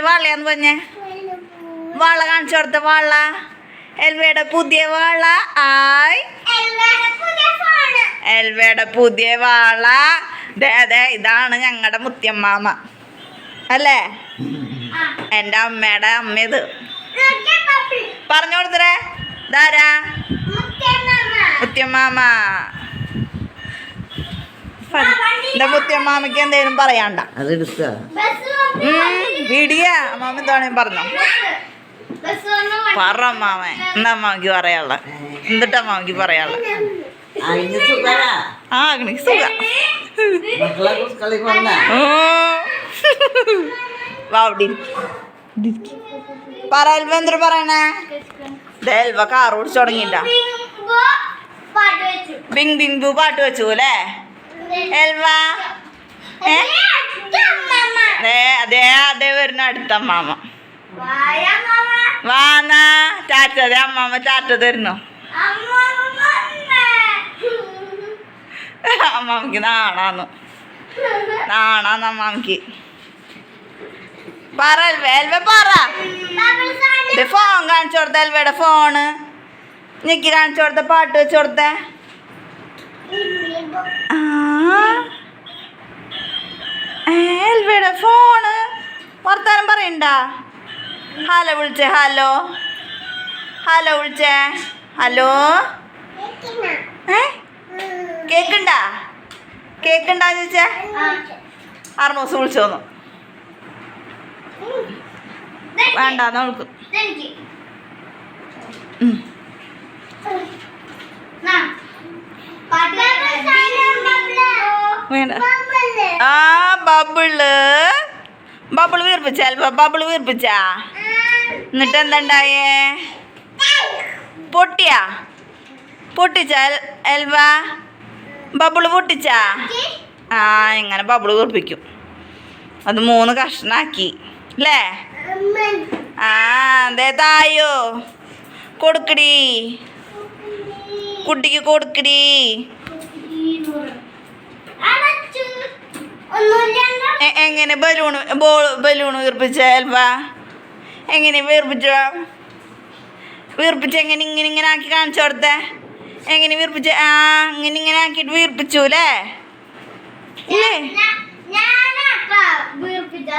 വാളയാന്ന് പറഞ്ഞേ? വാള കാണിച്ചു കൊടുത്ത വാള. എൽവയുടെ പുതിയ വാള. ആയ്. എൽവയുടെ പുതിയ വാള. അതെ ഇതാണ് ഞങ്ങളുടെ മുത്തിയമ്മാമ. അല്ലേ? എന്റെ അമ്മയുടെ അമ്മ ഇത് പറഞ്ഞു കൊടുത്തരേ. ഇതാരാ? മുത്തിയമ്മാമ. എന്റെ മുത്തിയമ്മാമയ്ക്ക് എന്തേലും പറയാണ്ട. അതെടുക്ക വീടിയ. അമ്മാമ എന്താണെങ്കിലും പറഞ്ഞോ? പറ അമ്മാമ. എന്താ അമ്മാമയ്ക്ക് പറയാനുള്ള? എന്നിട്ട് അമ്മാമയ്ക്ക് പറയാനുള്ള? ആ സുഖ. ഇരിക്ക്. പറ എൽവ എന്തൊരു പറയണേ? എൽവ കാർ ഓടിച്ചു തുടങ്ങിട്ടാ ബിങ് ബിങ് ബു പാട്ട് വെച്ചു അല്ലേ? എൽവ ഏ അതെ അതെ വരുന്ന അടുത്ത അമ്മാമ വാന്നാ ചാറ്റത് അമ്മാമ ടാറ്റ തരുന്നു അമ്മാമക്ക് നാണാന്നു നാണാന്ന് അമ്മാമക്ക് പറ എൽവ എൽവ പറ ഇത് ഫോൺ കാണിച്ചു കൊടുത്ത എൽവയുടെ ഫോണ് ഞെക്കി കാണിച്ചു കൊടുത്ത പാട്ട് വെച്ചു കൊടുത്തേ ആ. ഏ, എൽവയുടെ ഫോണ്. വർത്താനം പറയണ്ട? ഹലോ വിളിച്ചേ ഹലോ. ഹലോ വിളിച്ചേ ഹലോ. ഏ? കേക്കണ്ട? കേക്കണ്ട ചോദിച്ചേ? അറുന്നൂസ് വിളിച്ചോന്നു വേണ്ട നമുക്ക് വേണ്ട. ആ ബബിൾ. ബബിൾ വീർപ്പിച്ച അൽവ ബബിൾ വീർപ്പിച്ചാ. എന്നിട്ട് എന്തുണ്ടായേ? പൊട്ടിയാ? പൊട്ടിച്ച എൽവ ബബിൾ പൊട്ടിച്ചാ? ആ ഇങ്ങനെ ബബിൾ വീർപ്പിക്കും. അത് മൂന്ന് കഷ്ണാക്കി. അല്ലേ ആ അതെ തായോ. കൊടുക്കടി. കുട്ടിക്ക് കൊടുക്കടി. എങ്ങനെ ബലൂൺ ബോൾ ബലൂൺ വീർപ്പിച്ച എൽവ എങ്ങനെ വീർപ്പിച്ച? വീർപ്പിച്ച് എങ്ങനെ ഇങ്ങനെ ഇങ്ങനെ ആക്കി കാണിച്ചു കൊടുത്തേ? എങ്ങനെ വീർപ്പിച്ച? ആ ഇങ്ങനെ ഇങ്ങനെ ആക്കിയിട്ട് വീർപ്പിച്ചു അല്ലേ ഇല്ലേ?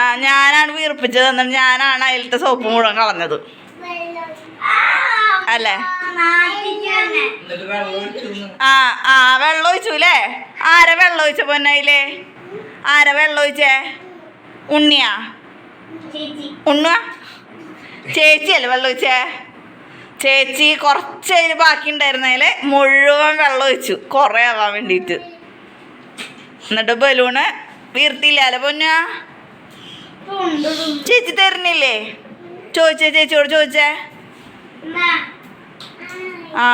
ആ ഞാനാണ് വീർപ്പിച്ചത്. എന്നിട്ട് ഞാനാണ് അതിലത്തെ സോപ്പ് മുഴുവൻ കളഞ്ഞത്. അല്ലേ? ആ ആ വെള്ളം ഒഴിച്ചു അല്ലേ ആരെ വെള്ളം ഒഴിച്ച പൊന്നയിൽ? ആരെ വെള്ളം ഒഴിച്ചേ? ഉണ്ണിയാ? ഉണ്ണ ചേച്ചിയല്ലേ വെള്ളം ഒഴിച്ചേ? ചേച്ചി കുറച്ച് അതിൽ ബാക്കി ഉണ്ടായിരുന്നതിൽ മുഴുവൻ വെള്ളം ഒഴിച്ചു. കുറേ ആവാൻ വേണ്ടിയിട്ട്. എന്നിട്ട് ബലൂണ് വീർത്തിയില്ലാലോ പൊന്ന ചേച്ചി തരുന്നില്ലേ? ചോദിച്ചേ ചേച്ചിയോട് ചോദിച്ചേ? ആ.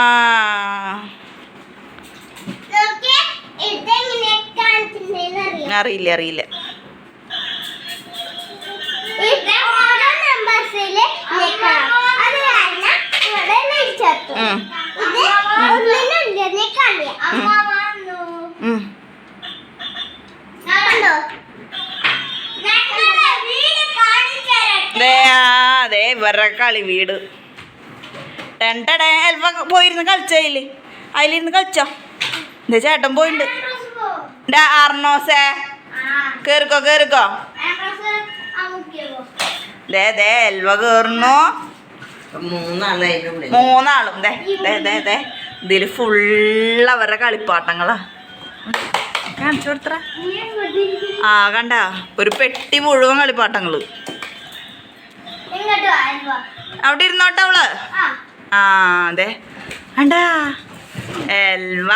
അറിയില്ല അറിയില്ല. അതെ ഇവരുടെ കളി വീട്. ടെൻടടേ എൽഫ പോയിരുന്ന് കളിച്ചേ അതിലിരുന്ന് കളിച്ചോ? എന്താ ചേട്ടൻ പോയിണ്ട്. ഡാ അർണോസേ കേറിക്കോ കേറിക്കോ. ദേ ദേ എൽവ കേറുന്നു. മൂന്നാളെ ദേ ദേ ദേ ദേ. ഇതിൽ ഫുള്ള് അവരുടെ കളിപ്പാട്ടങ്ങളാ. കാണിച്ചു കൊടുത്തറ. ആ കണ്ട? ഒരു പെട്ടി മുഴുവൻ കളിപ്പാട്ടങ്ങൾ. അവിടെ ഇരുന്നോട്ടെ അവൾ? ആ അതെ കണ്ടാ? എൽവ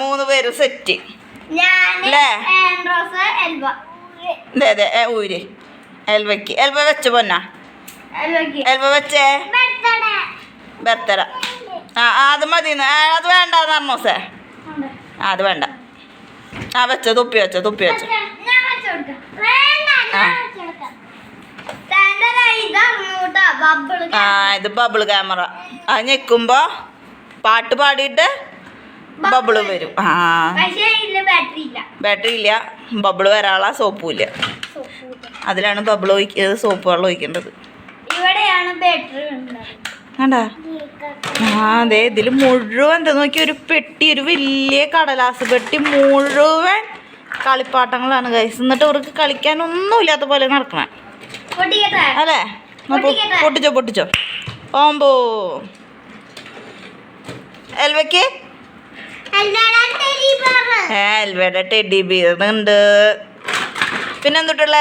മൂന്ന് പേര് സെറ്റ്. അല്ലേ? അതെ അതെ ഊര്. എൽവയ്ക്ക് എൽവ വെച്ച പൊന്ന. എൽവ വെച്ചേ? ബർത്തറ ആ അത് മതി അത് വേണ്ട നർമ്മോസേ ആ അത് വേണ്ട. ആ വെച്ച തുപ്പി വെച്ച തുപ്പി വെച്ചോ. ആ. ആ ഇത് ബബിൾ ക്യാമറ. അത് ഞെക്കുമ്പോ പാട്ട് പാടിയിട്ട് ബബിൾ വരും. ആ. പക്ഷേ ഇതിൽ ബാറ്ററി ഇല്ല. ബാറ്ററി ഇല്ല. ബബിൾ വരാനുള്ള സോപ്പും ഇല്ല അതിലാണ് ബബിൾ ഒഴിക്കുന്നത് സോപ്പ് വെള്ളം ഒഴിക്കേണ്ടത്. കണ്ടാ? ആ അതെ ഇതിൽ മുഴുവൻ എന്താ നോക്കി ഒരു പെട്ടി ഒരു വലിയ കടലാസ് പെട്ടി മുഴുവൻ കളിപ്പാട്ടങ്ങളാണ് കൈസ് എന്നിട്ട് അവർക്ക് കളിക്കാൻ ഒന്നുമില്ലാത്ത പോലെ നടക്കണേ. അല്ലേ? പൊട്ടിച്ചോ പൊട്ടിച്ചോ. ഓമ്പോ. എൽവയ്ക്ക്? ടെഡി പിന്നെ എന്തുട്ടുള്ള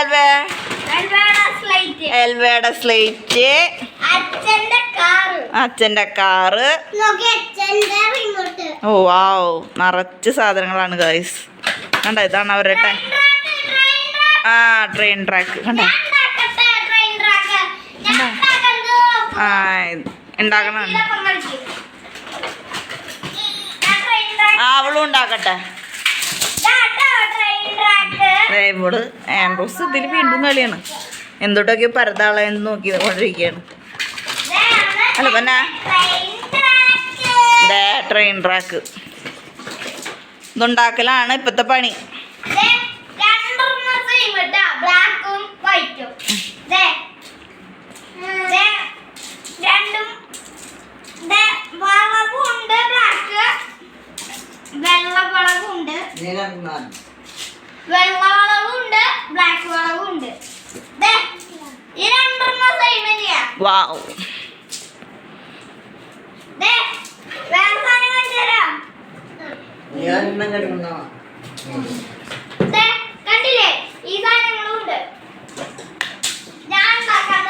സ്ലേറ്റ് അച്ഛന്റെ കാറ്. ഓ വാവ്. നിറച്ച് സാധനങ്ങളാണ് ഗൈസ് കണ്ട ഇതാണ് അവരുടെ ആ ട്രെയിൻ ട്രാക്ക് കണ്ട? ആ ഉണ്ടാക്കണം അവളും ഉണ്ടാക്കട്ടെ. ഇവൾ ആൻഡ്രോസ് ഇതിൽ വീണ്ടും കളിയാണ്. പരതാള പരതാളെന്ന് നോക്കി കൊണ്ടിരിക്കുകയാണ് അല്ല പിന്നെ? ട്രെയിൻ ട്രാക്ക് ഇതുണ്ടാക്കലാണ് ഇപ്പോഴത്തെ പണി ബ്ലാക്കും വൈറ്റും രണ്ടും ദേ, വളവുണ്ട് ബ്ലാക്ക് വെള്ള വളവുണ്ട് നീലം വെള്ള വളവുണ്ട് ബ്ലാക്ക് വളവുണ്ട് ദേ, ഈ രണ്ടെണ്ണം സെയിം തന്നെയാ. വാവ്. ദേ, വേറെ സാധനം കാണിച്ചു തരാം. കണ്ടില്ലേ? ഈ സാധനങ്ങളും ഉണ്ട് ഞാൻ ഉണ്ടാക്കാൻ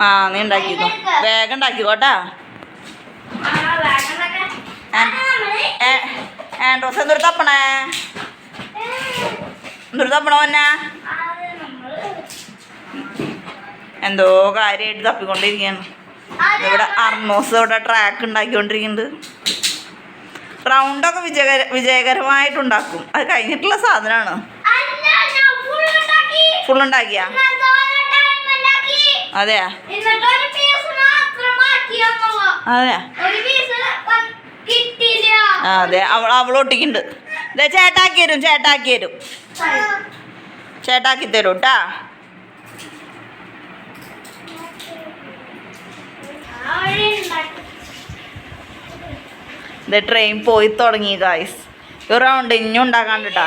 ആ നീ ഉണ്ടാക്കിക്കോ വേഗം ഉണ്ടാക്കിക്കോട്ടാ ആൻഡ്രോസ് എന്തൊരു തപ്പണേ? അത് നമ്മൾ എന്തോ കാര്യമായിട്ട് തപ്പിക്കൊണ്ടിരിക്കുകയാണ്. ഇവിടെ അർണോസ് ഇവിടെ ട്രാക്ക് ഉണ്ടാക്കിക്കൊണ്ടിരിക്കുന്നുണ്ട്. റൗണ്ടൊക്കെ വിജയകര വിജയകരമായിട്ടുണ്ടാക്കും. അത് കഴിഞ്ഞിട്ടുള്ള സാധനമാണ്. ഫുൾ ഉണ്ടാക്കിയാ. അതെയാ. അതെയാ അതെ അവൾ ദേ ഇതേ ചേട്ടാക്കി തരും ചേട്ടാക്കി തരും ചേട്ടാക്കി തരും കേട്ടാ. ഇത് ട്രെയിൻ പോയി തുടങ്ങി ഗായ്സ് ഒരു റൗണ്ട് ഇനിയും ഉണ്ടാക്കാണ്ട് കേട്ടാ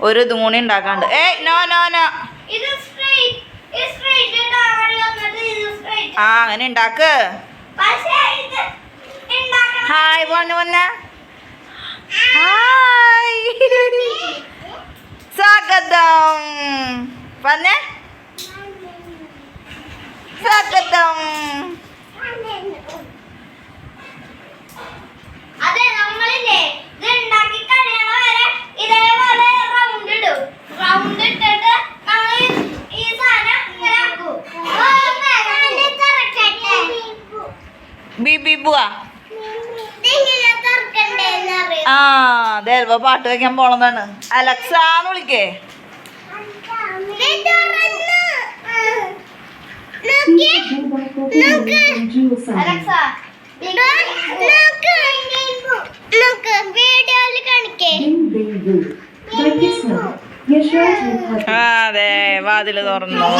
ഒരു ഇതും കൂടി ഉണ്ടാക്കാണ്ട് ഏയ് നോ നോ നോ ആ അങ്ങനെ ഉണ്ടാക്ക്. ഹായ് പറഞ്ഞു വന്ന. ഹായ് സ്വാഗതം പറഞ്ഞേ സ്വാഗതം അതെ നമ്മളില്ലേ ഇത് ഉണ്ടാക്കി കഴിയണ വരെ ഇതേപോലെ റൗണ്ട് ഇടും റൗണ്ട് ഇട്ടിട്ട് നമ്മൾ ഈ സാധനം ഇങ്ങനെ ആക്കും ബി ബി ബുവാ ആ ദേൽവ പാട്ട് വെക്കാൻ പോണതാണ്. അലക്സാന്ന് വിളിക്കേ. അതെ വാതിൽ തുറന്നു.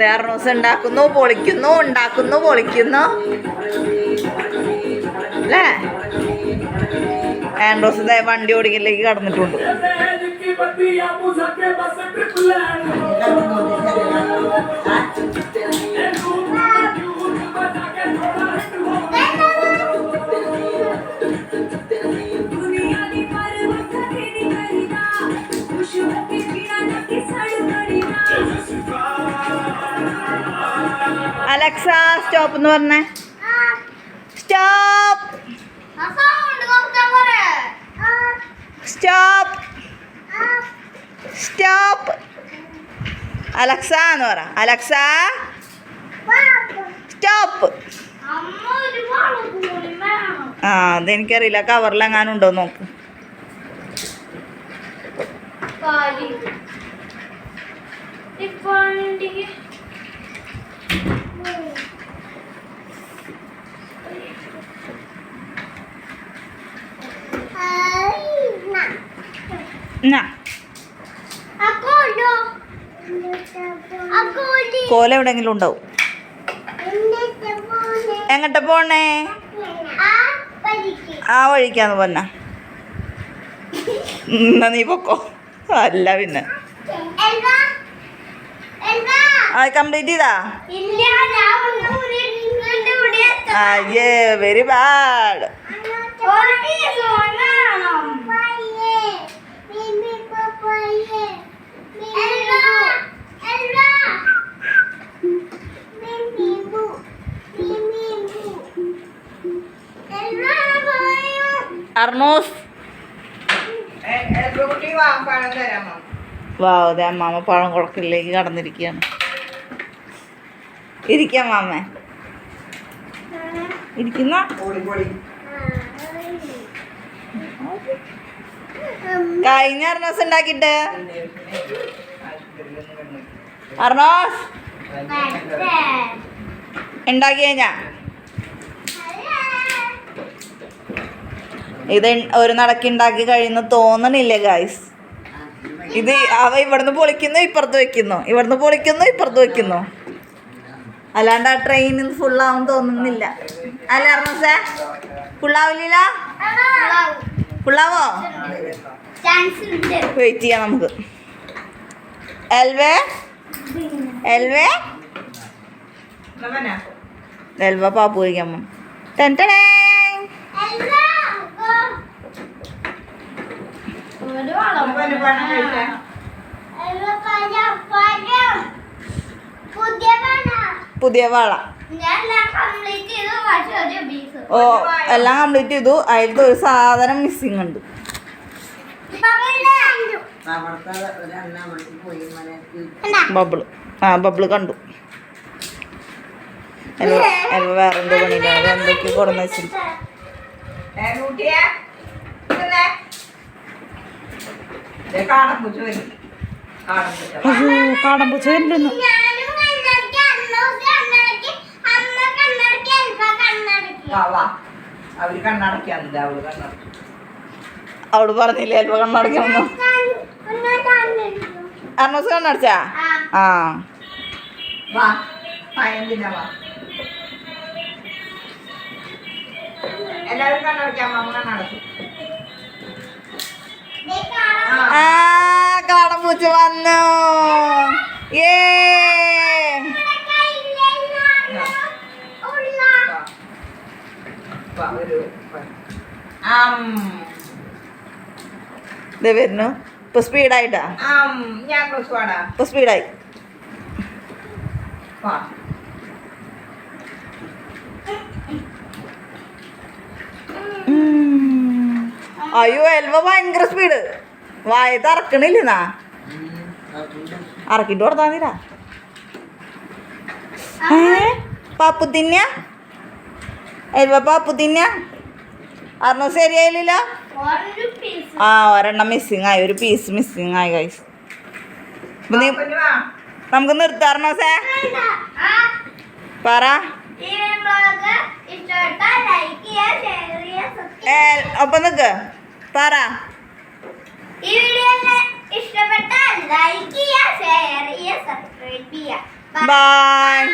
നെർണോസ് ഉണ്ടാക്കുന്നു പൊളിക്കുന്നു ഉണ്ടാക്കുന്നു പൊളിക്കുന്നു. അല്ലേ? ആൻഡ്രോസ് വണ്ടി ഓടിക്കലേക്ക് കടന്നിട്ടുണ്ട്. അലക്സ സ്റ്റോപ്പ് എന്ന് പറഞ്ഞേ? സ്റ്റോപ്പ് സ്റ്റോപ്പ് സ്റ്റോപ്പ് അലക്സ എന്ന് പറ. അലക്സ സ്റ്റോപ്പ് ആ അതെനിക്കറിയില്ല. കവറിലെങ്ങാനും ഉണ്ടോ നോക്ക്. ഇപ്പൊ കോല എവിടെങ്കിലും ഉണ്ടാവും. എങ്ങോട്ട് പോണേ ആ വഴിക്കാന്ന് പറഞ്ഞ എന്നാ നീ പൊക്കോ. അല്ല പിന്നെ. ആ കംപ്ലീറ്റ് ചെയ്താ. അയ്യേ വെരി ബാഡ് ഒരു piece വേണം. എൽവാ, എൽവാ. എൽവാ പോയോ? അർണോസ്. കുട്ടി വാ പഴം കുളക്കിലേക്ക് കടന്നിരിക്കുകയാണ്. ഇരിക്കാം മാമേ. ഇരിക്കുന്ന? കഴിഞ്ഞ അർണോസ് ഉണ്ടാക്കിട്ട്. അർണോസ്? ഉണ്ടാക്കി കഴിഞ്ഞാ? ഇത് ഒരു നടക്കി ഉണ്ടാക്കി കഴിയുന്ന തോന്നണില്ലേ ഗായ്സ് ഇത് അവ ഇവിടുന്ന് പൊളിക്കുന്നു ഇപ്പുറത്ത് വെക്കുന്നു. ഇവിടുന്ന് പൊളിക്കുന്നു ഇപ്പുറത്ത് വെക്കുന്നു. അല്ലാണ്ട് ആ ഫുൾ ഫുള്ളാവും തോന്നുന്നില്ല. അല്ല അർണോസേ? ഫുള്ളാവില്ല ഫുള്ളാവോ വെയിറ്റ് ചെയ്യാം നമുക്ക്. എൽവേ? എൽവേ? എൽവ പാപ്പു കഴിക്കാം. ടെൻ ടെടേ. പുതിയ. വള. ഞാൻ എല്ലാം കംപ്ലീറ്റ് ചെയ്തു പക്ഷെ ഒരു പീസ് ഓ എല്ലാം കംപ്ലീറ്റ് ചെയ്തു. അതിലത്തെ ഒരു സാധനം മിസ്സിംഗ് ഉണ്ട് അവിടുത്തെ ഒരെണ്ണ അവിടേക്ക് പോയി മനക്ക് ബബിൾ. ആ ബബിൾ കണ്ടു. എൽവ എൽവ വേറെ എന്തോ പണിയില്ല അത് എന്തൊക്കെയോ കൊടുന്ന് വെച്ചിട്ട് അയ്യോ കാടൻ പൂച്ച വരുന്നുണ്ടെന്ന് ഞാനും കണ്ണടക്കി അന്നൂസ് കണ്ണടക്കി അമ്മ കണ്ണടക്കി എൽവ കണ്ണടക്കി വാ വാ. അവർ കണ്ണടക്കാറുണ്ട് അവൾ കണ്ണടച്ചു അവൾ പറഞ്ഞില്ലേ എൽവ കണ്ണടയ്ക്കണമെന്ന് അർണോസ് കണ്ണടച്ചാ ആ എല്ലാവരും കണ്ണടക്കാം അമ്മ കണ്ണടച്ചു ദേ കാണാം ആ ആ കാടൻ പൂച്ച വന്നു ഏ ഒരു വാ. ഇത് വരുന്നു. ഇപ്പൊ സ്പീഡായിട്ടാ? ഇപ്പൊ സ്പീഡായി. അയ്യോ എൽവ ഭയങ്കര സ്പീഡ്. വായ തറക്കണില്ലെന്നാ അറക്കിട്ട് കൊടുത്താ മതിരാ പാപ്പു തിന്ന? എൽവ പാപ്പു തിന്ന? അറിഞ്ഞ ശരിയായില്ല ആ ഒരെണ്ണം മിസ്സിങ് ആയി. ഒരു പീസ് മിസ്സിങ് ആയി ഗൈസ് നമുക്ക് നിർത്താറണോ സേ? ആ. പറ. ഒപ്പം നിക്ക്. പറ. ഈ വീഡിയോ ഇഷ്ടപ്പെട്ടാൽ ലൈക്ക് ചെയ്യുക ഷെയർ ചെയ്യുക സബ്സ്ക്രൈബ് ചെയ്യുക ബൈ